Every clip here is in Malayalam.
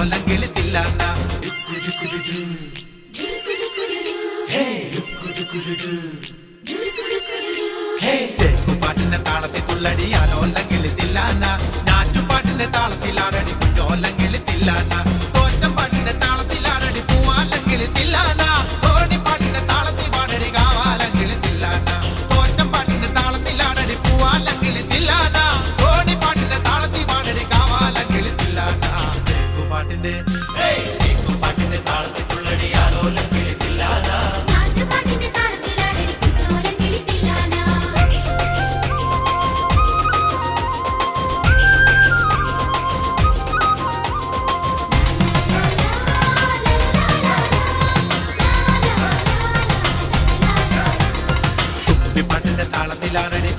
അവലങ്കിളിത്തില്ലാന്ന പാട്ടിന്റെ താളത്തിൽ തുള്ളടിയാലോ അല്ലെങ്കിൽ തില്ലാന്ന തേക്കുപാട്ടിന്റെ പാട്ടിന്റെ താളത്തിൽ താളത്തിലാണടി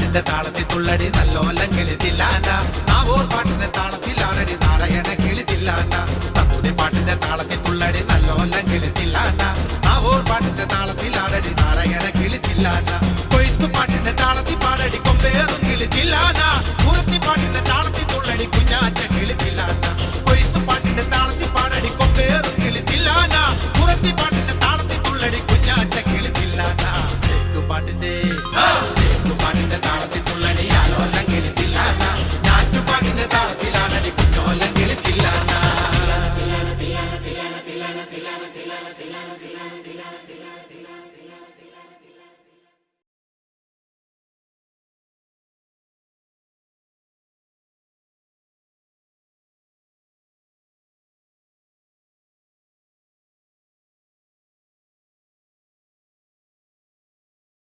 നാടിന്റെ താളത്തിൽ തുള്ളടി നല്ലോലം കിളിതില്ലാണ്ട നാവോർ പാട്ടിന്റെ താളത്തിൽ ആറടി നാരായണ കിളിതില്ലാണ്ട തമ്പുടി പാട്ടിന്റെ താളത്തിൽ തുള്ളടി നല്ലോലം കിളിതില്ലാണ്ട നാവോർ പാട്ടിന്റെ താളത്തിൽ ആറടി നാരായണ കിളിതില്ലാണ്ട